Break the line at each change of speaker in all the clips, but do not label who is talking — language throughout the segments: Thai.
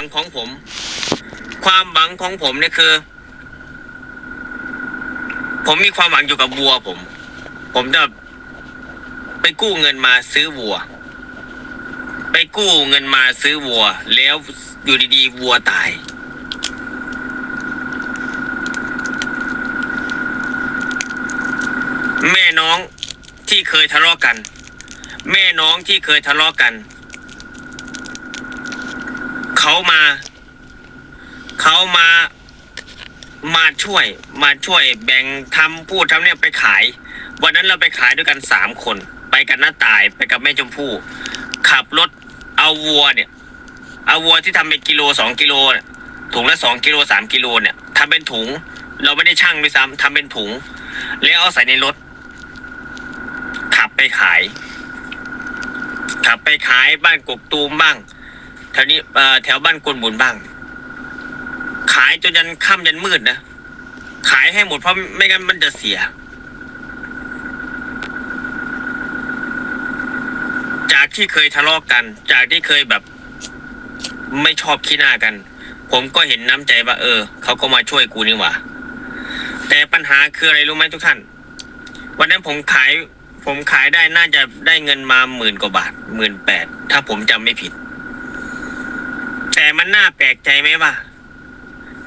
งของผม ความหวังของผมเนี่ยคือ ผมมีความหวังอยู่กับวัวผม ผมจะไปกู้เงินมาซื้อวัว ไปกู้เงินมาซื้อวัว แล้วอยู่ดีๆวัวตาย แม่น้องที่เคยทะเลาะกัน แม่น้องที่เคยทะเลาะกัน เขามาเขามามาช่วย มาช่วยแบ่งทำพูดทำเนี่ยไปขาย วันนั้นเราไปขายด้วยกันสามคน ไปกับน้าตายไปกับแม่ชมพู่ขับรถเอาวัวเนี่ย เอาวัวที่ทำเป็นกิโลสองกิโลเนี่ยถุงละสองกิโลสามกิโลเนี่ยทำเป็นถุง เราไม่ได้ชั่งด้วยซ้ำทำเป็นถุง แล้วเอาใส่ในรถ ขับไปขาย ขับไปขายบ้านกกตูมบ้าง แถวนี้แถวบ้านกวนบุญบ้าง ขายจนยันค่ำยันมืดนะ ขายให้หมดเพราะไม่งั้นมันจะเสีย จากที่เคยทะเลาะกัน จากที่เคยแบบ ไม่ชอบขี้หน้ากัน ผมก็เห็นน้ำใจว่าเออเขาก็มาช่วยกูนี่หว่า แต่ปัญหาคืออะไรรู้ไหมทุกท่าน วันนั้นผมขายผมขายได้น่าจะได้เงินมาหมื่นกว่าบาทหมื่นแปดถ้าผมจำไม่ผิด แต่มันน่าแปลกใจไหมว่า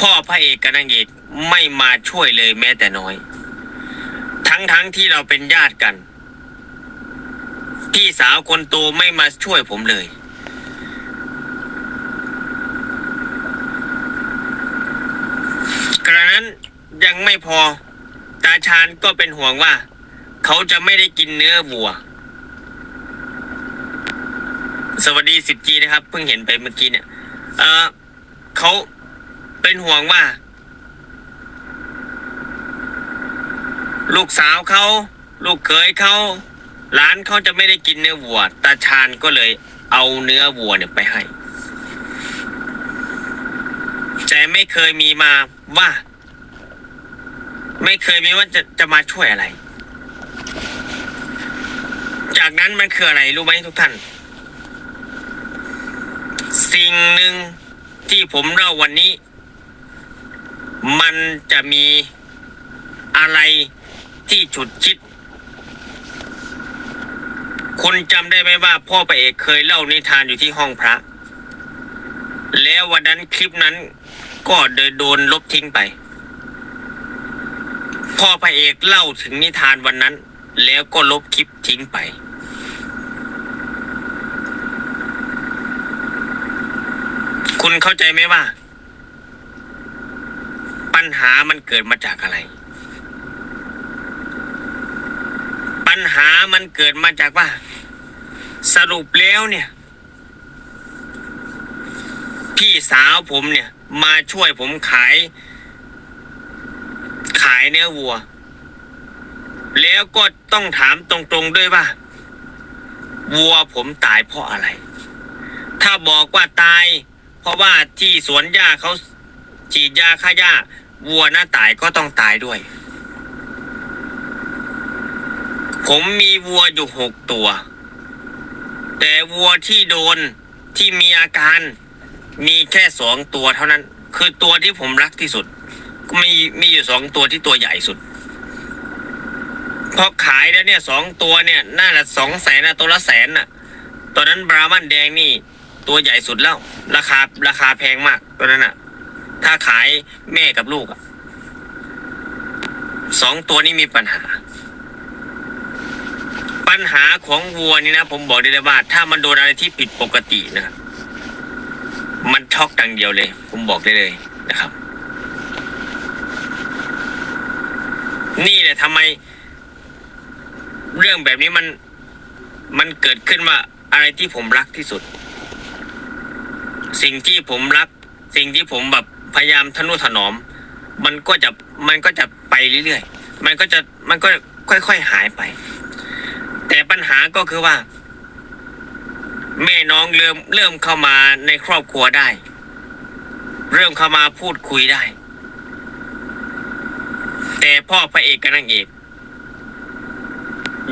พ่อพระเอกกับนางเอกไม่มาช่วยเลยแม้แต่น้อย ทั้งทั้งที่เราเป็นญาติกัน พี่สาวคนโตไม่มาช่วยผมเลย กระนั้นยังไม่พอ ตาชาญก็เป็นห่วงว่า เขาจะไม่ได้กินเนื้อวัว สวัสดีสิบจีนะครับ เพิ่งเห็นไปเมื่อกี้เนี่ย เออเขาเป็นห่วงว่า ลูกสาวเขาลูกเขยเขาหลานเขาจะไม่ได้กินเนื้อวัวตาชาญก็เลย เอาเนื้อวัวเนี่ยไปให้แต่ไม่เคยมีมาว่า ไม่เคยมีว่าจะจะมาช่วยอะไร จากนั้นมันคืออะไรรู้ไหมทุกท่าน สิ่งหนึ่งที่ผมเล่าวันนี้ มันจะมีอะไรที่ฉุดคิดคุณจำได้ไหมว่าพ่อพระเอกเคยเล่านิทานอยู่ที่ห้องพระ แล้ววันนั้นคลิปนั้นก็เดินโดนลบทิ้งไป พ่อพระเอกเล่าถึงนิทานวันนั้น แล้วก็ลบคลิปทิ้งไป คุณเข้าใจไหมว่า ปัญหามันเกิดมาจากอะไร ปัญหามันเกิดมาจากว่า สรุปแล้วเนี่ย พี่สาวผมเนี่ย มาช่วยผมขาย ขายเนื้อวัว แล้วก็ต้องถามตรงๆด้วยว่า วัวผมตายเพราะอะไร ถ้าบอกว่าตาย เพราะว่าที่สวนหญ้าเขาฉีดยาฆ่าหญ้าวัวหน้าตายก็ต้องตายด้วย ผมมีวัวอยู่หกตัว แต่วัวที่โดนที่มีอาการ มีแค่สองตัวเท่านั้น คือตัวที่ผมรักที่สุดมีมีอยู่สองตัวที่ตัวใหญ่สุดพอขายแล้วเนี่ยสองตัวเนี่ยน่าละสองแสนนะตัวละแสนน่ะ ตอนนั้นบรามันแดงนี่ ตัวใหญ่สุดแล้ว ราคาราคาแพงมากตัวนั้นน่ะ ถ้าขายแม่กับลูกสองตัวนี้มีปัญหา ปัญหาของวัวนี่นะ ผมบอกได้เลยว่า ถ้ามันโดนอะไรที่ผิดปกตินะมันช็อกดังเดียวเลย ผมบอกได้เลยนะครับ นี่แหละทำไม เรื่องแบบนี้มันมันเกิดขึ้นว่าอะไรที่ผมรักที่สุด สิ่งที่ผมรัก สิ่งที่ผมแบบพยายามทนุถนอม มันก็จะมันก็จะไปเรื่อยๆ มันก็จะมันก็ค่อยๆหายไป แต่ปัญหาก็คือว่า แม่น้องเริ่มเริ่มเข้ามาในครอบครัวได้ เริ่มเข้ามาพูดคุยได้ แต่พ่อพระเอกกับนางเอก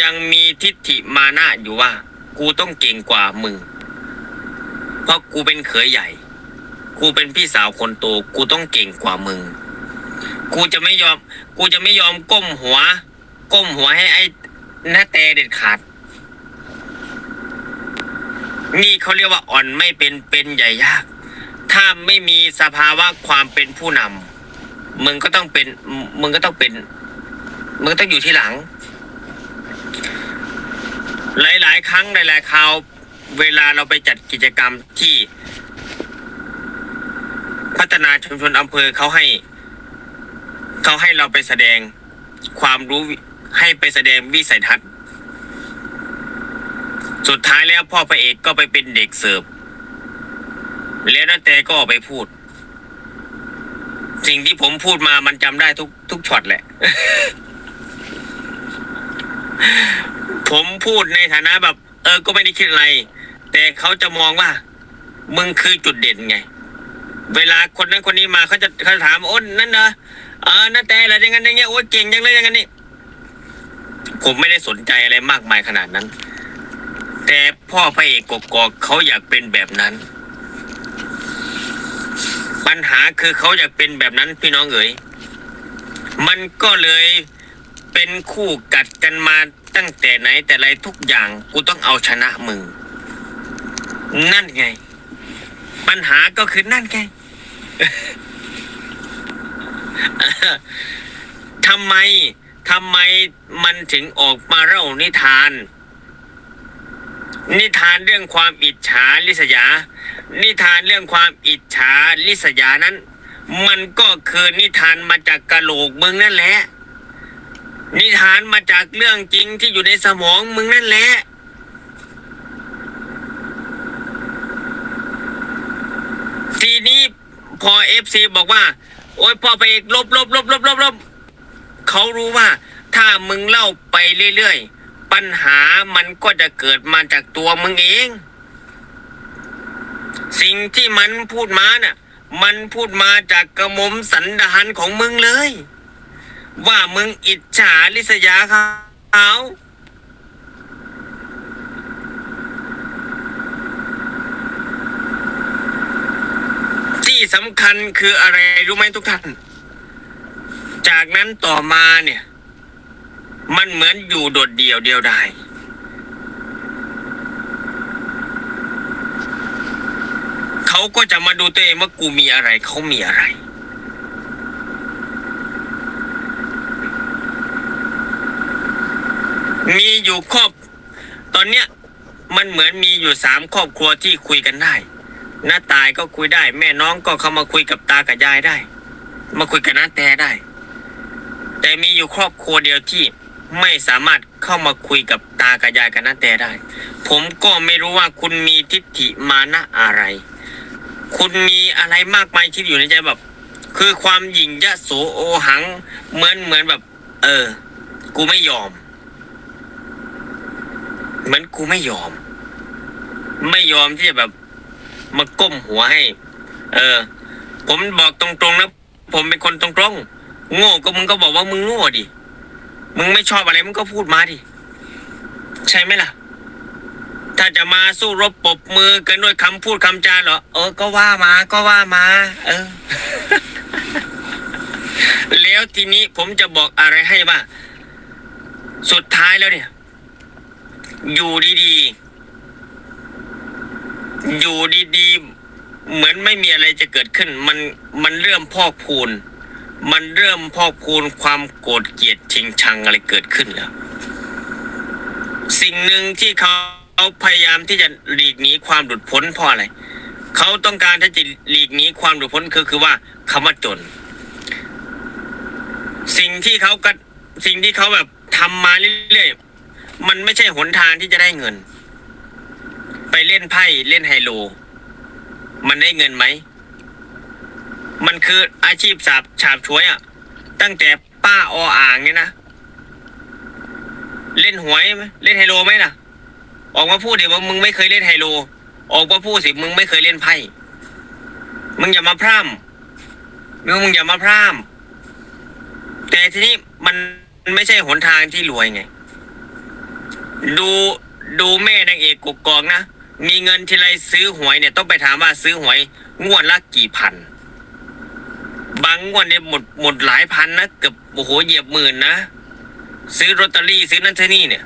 ยังมีทิฏฐิมานะอยู่ว่า กูต้องเก่งกว่ามึง เพราะกูเป็นเขยใหญ่ กูเป็นพี่สาวคนโต กูต้องเก่งกว่ามึง กูจะไม่ยอม กูจะไม่ยอมก้มหัว ก้มหัวให้ไอ้นาแต่เด็ดขาด นี่เขาเรียกว่าอ่อนไม่เป็นเป็นใหญ่ยาก ถ้าไม่มีสภาวะความเป็นผู้นำมึงก็ต้องเป็น มึงก็ต้องเป็น มึงก็ต้องอยู่ที่หลัง หลาย ๆ ครั้งหลายๆคราว เวลาเราไปจัดกิจกรรมที่ พัฒนาชุมชนอำเภอเขาให้เขาให้เราไปแสดงความรู้ให้ไปแสดงวิสัยทัศน์ สุดท้ายแล้วพ่อพระเอกก็ไปเป็นเด็กเสิร์ฟแล้วนั่นแต่ก็ออกไปพูด สิ่งที่ผมพูดมามันจำได้ทุกทุกช็อตแหละ ผมพูดในฐานะแบบ เออก็ไม่ได้คิดอะไร แต่เขาจะมองว่า มึงคือจุดเด่นไง เวลาคนนั้นคนนี้มาเขาจะเขาถามโอ้นนั่นเนอะเออนั่นแต่อะไรอย่างนั้นอย่างเงี้ยโอ้ยเก่งจังเลยอย่างนั้นนี่ผมไม่ได้สนใจอะไรมากมายขนาดนั้น แต่พ่อพระเอกกกอกเขาอยากเป็นแบบนั้น ปัญหาคือเขาอยากเป็นแบบนั้นพี่น้องเอ๋ยมันก็เลยเป็นคู่กัดกันมาตั้งแต่ไหนแต่ไรทุกอย่างกูต้องเอาชนะมึง นั่นไง ปัญหาก็คือนั่นไงทำไมทำไมมันถึงออกมาเล่านิทาน นิทานเรื่องความอิจฉาลิษยา นิทานเรื่องความอิจฉาลิษยานั้น มันก็คือนิทานมาจากกะโหลกมึงนั่นแหละ นิทานมาจากเรื่องจริงที่อยู่ในสมองมึงนั่นแหละ ทีนี้พอเอฟซีบอกว่า โอ้ยพ่อไปเอกลบลบลบลบลบลบเขารู้ว่า ถ้ามึงเล่าไปเรื่อยๆ ปัญหามันก็จะเกิดมาจากตัวมึงเอง สิ่งที่มันพูดมาน่ะ มันพูดมาจากกระหมมสันดานของมึงเลย ว่ามึงอิจฉาลิษยาเขา สำคัญคืออะไรรู้ไหมทุกท่าน จากนั้นต่อมาเนี่ย มันเหมือนอยู่โดดเดี่ยวเดียวดายเขาก็จะมาดูตัวเองว่ากูมีอะไรเขามีอะไร มีอยู่ครอบ ตอนเนี้ยมันเหมือนมีอยู่สามครอบครัวที่คุยกันได้ น้าตายก็คุยได้ แม่น้องก็เข้ามาคุยกับตากับยายได้ มาคุยกับน้าแต่ได้ แต่มีอยู่ครอบครัวเดียวที่ไม่สามารถเข้ามาคุยกับตากับยายกับน้าแต่ได้ ผมก็ไม่รู้ว่าคุณมีทิฏฐิมานะอะไร คุณมีอะไรมากมายที่อยู่ในใจแบบ คือความหยิ่งยะโสโอหัง เหมือนเหมือนแบบ เออ กูไม่ยอม เหมือนกูไม่ยอม ไม่ยอมที่จะแบบ มาก้มหัวให้ เออ ผมบอกตรงๆนะผมเป็นคนตรงๆโง่ก็มึงก็บอกว่ามึงโง่ดิมึงไม่ชอบอะไรมึงก็พูดมาดิใช่ไหมล่ะ ถ้าจะมาสู้รบปบมือกันด้วยคำพูดคำจาเหรอเออ ก็ว่ามาก็ว่ามา เออ แล้วทีนี้ผมจะบอกอะไรให้ว่า สุดท้ายแล้วเนี่ย อยู่ดีๆ อยู่ดีๆ เหมือนไม่มีอะไรจะเกิดขึ้น มันมันเริ่มพอกพูน มันเริ่มพอกพูนความโกรธเกลียดชิงชังอะไรเกิดขึ้นแล้ว สิ่งหนึ่งที่เขาพยายามที่จะหลีกหนีความหลุดพ้นเพราะอะไรเขาต้องการที่จะหลีกหนีความหลุดพ้นคือคือว่าคำว่าจน สิ่งที่เขาก็สิ่งที่เขาแบบทำมาเรื่อยๆมันไม่ใช่หนทางที่จะได้เงิน ไปเล่นไพ่เล่นไฮโล มันได้เงินไหม มันคืออาชีพสาบฉาบช่วยอะ่ะ ตั้งแต่ป้าออ่างเนี่ยนะ เล่นหวยไหมเล่นไฮโลไหมล่ะ ออกมาพูดเดิว่ามึงไม่เคยเล่นไฮโล ออกมาพูดสิมึงไม่เคยเล่นไพ่ มึงอย่ามาพร่ำมึงมึงอย่ามาพร่ำแต่ทีนี้มันไม่ใช่หนทางที่รวยไง ดูดูแม่นางเอกกุกกอกนะ มีเงินทีไรซื้อหวยเนี่ยต้องไปถามว่าซื้อหวย งวดละกี่พัน บางงวดเนี่ยหมดหมดหลายพันนะเกือบโอ้โหเหยียบหมื่นนะซื้อลอตเตอรี่ซื้อนั่นซื้อนี่เนี่ย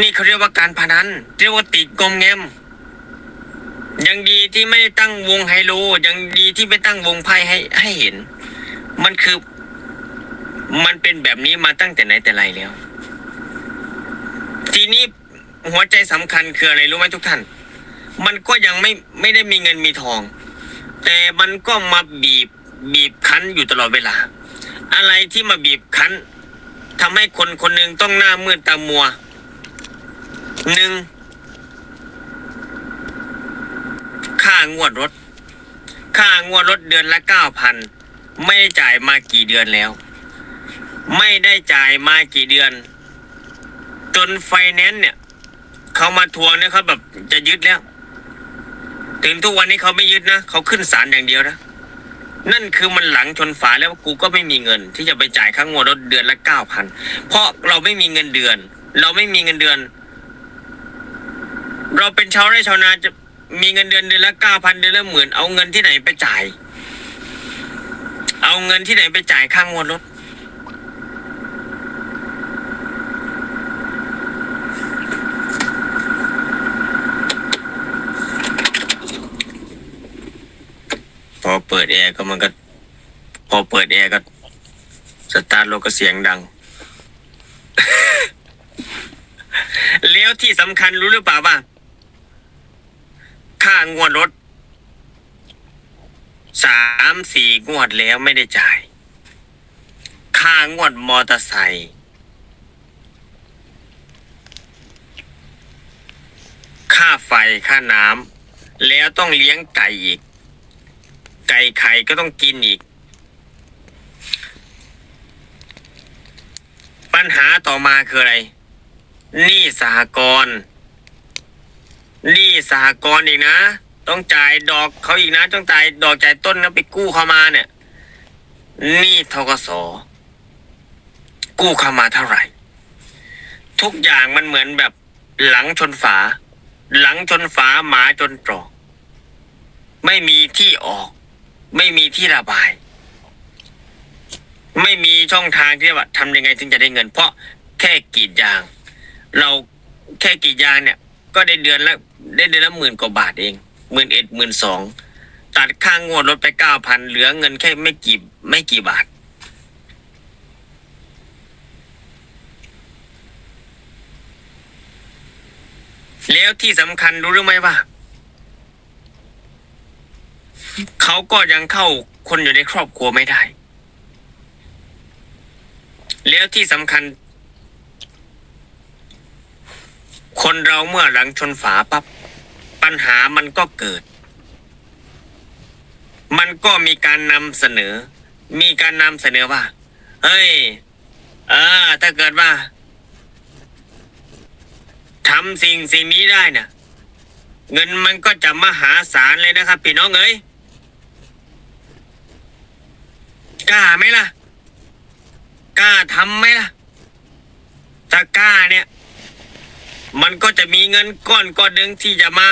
นี่เขาเรียกว่าการพนันเรียกว่าติดกอมแงมยังดีที่ไม่ตั้งวงไฮโลยังดีที่ไม่ตั้งวงไพ่ให้ให้เห็น มันคือ มันเป็นแบบนี้มาตั้งแต่ไหนแต่ไรแล้ว ทีนี้ หัวใจสำคัญคืออะไรรู้ไหมทุกท่าน มันก็ยังไม่ไม่ได้มีเงินมีทอง แต่มันก็มาบีบบีบคั้นอยู่ตลอดเวลา อะไรที่มาบีบคั้นทำให้คนคนหนึ่งต้องหน้ามืดตามัวหนึ่งค่างวดรถ ค่างวดรถเดือนละเก้าพันไม่ได้จ่ายมากี่เดือนแล้ว ไม่ได้จ่ายมากี่เดือน จนไฟแนนซ์เนี่ย เขามาทวงเนี่ยเขาแบบจะยึดแล้ว ถึงทุกวันนี้เขาไม่ยึดนะเขาขึ้นศาลอย่างเดียวนะนั่นคือมันหลังชนฝาแล้วกูก็ไม่มีเงิน ที่จะไปจ่ายค่างวดรถเดือนละเก้าพันเพราะเราไม่มีเงินเดือน เราไม่มีเงินเดือน เราเป็นชาวไร่ชาวนาจะมีเงินเดือนเดือนละเก้าพันเดือนละหมื่นเอาเงินที่ไหนไปจ่าย เอาเงินที่ไหนไปจ่ายค่างวดรถ เปิดแอร์ก็มันก็ พอเปิดแอร์ก็สตาร์ทรถก็เสียงดัง แล้วที่สำคัญรู้หรือเปล่าว่าค่างวดรถสามสี่งวดแล้วไม่ได้จ่าย ค่างวดมอเตอร์ไซค์ค่าไฟค่าน้ำแล้วต้องเลี้ยงไก่อีก ไก่ไข่ก็ต้องกินอีก ปัญหาต่อมาคืออะไรหนี้สหกรณ์หนี้สหกรณ์อีกนะ ต้องจ่ายดอกเขาอีกนะ ต้องจ่ายดอกจ่ายต้นนะไปกู้เข้ามาเนี่ยหนี้ทกสกู้เข้ามาเท่าไหร่ ทุกอย่างมันเหมือนแบบหลังชนฝา หลังชนฝาหมาจนตรอก ไม่มีที่ออก ไม่มีที่ระบาย ไม่มีช่องทางที่ว่าทำยังไงถึงจะได้เงิน เพราะแค่กรีดยาง เราแค่กรีดยางเนี่ย ก็ได้เดือนละได้เดือนละหมื่นกว่าบาทเองหมื่นเอ็ดหมื่นสองตัดค่างงวดรถไปเก้าพันเหลือเงินแค่ไม่กี่ไม่กี่บาท แล้วที่สำคัญรู้หรือไม่ว่า เขาก็ยังเข้าคนอยู่ในครอบครัวไม่ได้ แล้วที่สำคัญ คนเราเมื่อหลังชนฝาปับ๊บปัญหามันก็เกิด มันก็มีการนำเสนอ มีการนำเสนอว่า เฮ้ย เออ ถ้าเกิดว่าทำสิ่งสิ่งนี้ได้นี่ยเงินมันก็จะมหาศาลเลยนะครับพี่น้องเอ้ย กล้าไหมล่ะ กล้าทำไหมล่ะ ถ้ากล้าเนี่ย มันก็จะมีเงินก้อนก้อนหนึ่งที่จะมา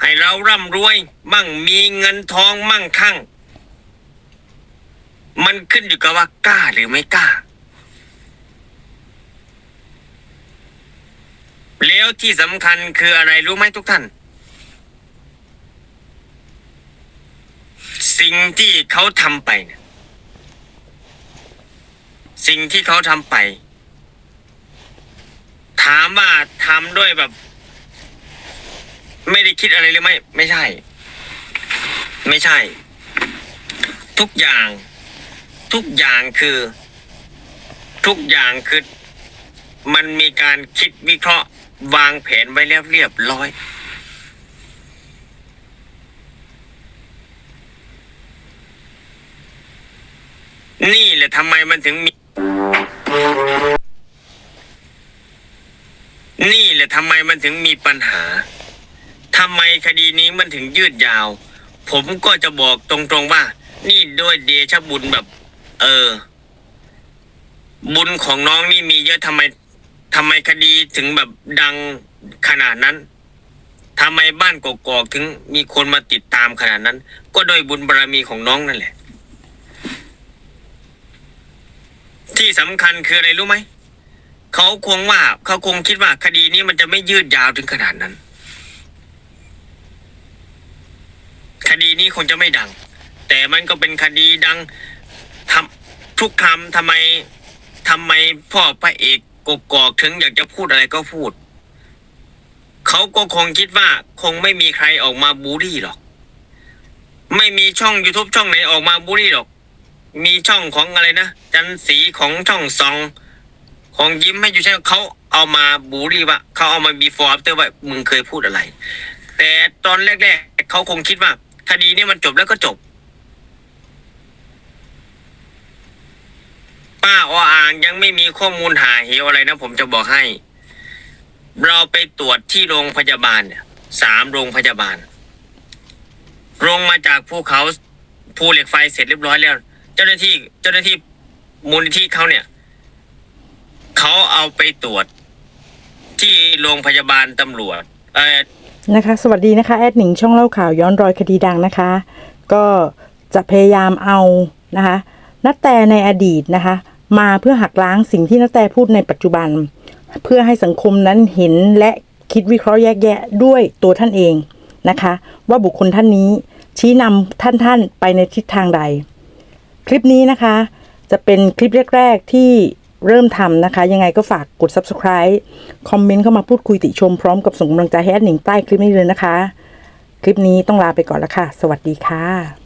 ให้เราร่ำรวย มั่งมีเงินทองมั่งคั่ง มันขึ้นอยู่กับว่ากล้าหรือไม่กล้า แล้วที่สำคัญคืออะไรรู้ไหมทุกท่านสิ่งที่เขาทำไปเนี่ย สิ่งที่เขาทำไป ถามว่าทำด้วยแบบ ไม่ได้คิดอะไรเลยไหมไม่ใช่ ไม่ใช่ ทุกอย่าง ทุกอย่างคือ ทุกอย่างคือ มันมีการคิดวิเคราะห์ วางแผนไว้แล้วเรียบร้อยนี่แหละทำไมมันถึงมี นี่แหละทำไมมันถึงมีปัญหาทำไมคดีนี้มันถึงยืดยาว ผมก็จะบอกตรงๆว่า นี่ด้วยเดชบุญแบบ เออ บุญของน้องนี่มีเยอะทำไมทำไมคดีถึงแบบดังขนาดนั้นทำไมบ้านกอกๆถึงมีคนมาติดตามขนาดนั้น ก็โดยบุญบารรมีของน้องนั่นแหละ ที่สำคัญคืออะไรรู้ไหมเขาคงว่าเขาคงคิดว่าคดีนี้มันจะไม่ยืดยาวถึงขนาดนั้น คดีนี้คงจะไม่ดัง แต่มันก็เป็นคดีดังทำทุกคำทำไมทำไมพ่อพระเอกกกอกถึงอยากจะพูดอะไรก็พูด เขาก็คงคิดว่าคงไม่มีใครออกมาบูลลี่หรอก ไม่มีช่อง YouTube ช่องไหนออกมาบูลลี่หรอก มีช่องของอะไรนะ จันสีของช่องซองของยิ้มให้อยู่ใช่ไหมเขาเอามาบูลลี่ว่าเขาเอามา before after ว่ามึงเคยพูดอะไร แต่ตอนแรกๆเขาคงคิดว่า คดีนี้มันจบแล้วก็จบ ป้าออ่างยังไม่มีข้อมูลหาเหวอะไรนะผมจะบอกให้ เราไปตรวจที่โรงพยาบาลเนี่ยสามโรงพยาบาลลงมาจากภูเขาภูเหล็กไฟเสร็จเรียบร้อยแล้ว จ้าหน้าที่เจ้าหน้าที่มูลนิธิเขาเนี่ยเขาเอาไปตรวจที่โรงพยาบาลตำรวจเออ
นะคะ สวัสดีนะคะแอดหนิงช่องเล่าข่าวย้อนรอยคดีดังนะคะ ก็จะพยายามเอานะคะนัตแต่ในอดีตนะคะ มาเพื่อหักล้างสิ่งที่นัตแต่พูดในปัจจุบัน เพื่อให้สังคมนั้นเห็นและคิดวิเคราะห์แยกแยะด้วยตัวท่านเองนะคะ ว่าบุคคลท่านนี้ชี้นำท่านท่านไปในทิศทางใด คลิปนี้นะคะ จะเป็นคลิปแรก ๆ ที่เริ่มทำนะคะ ยังไงก็ฝากกด subscribe คอมเมนต์เข้ามาพูดคุยติชมพร้อมกับส่งกำลังใจให้แอดหนิงใต้คลิปนี้เลยนะคะ คลิปนี้ต้องลาไปก่อนแล้วค่ะ สวัสดีค่ะ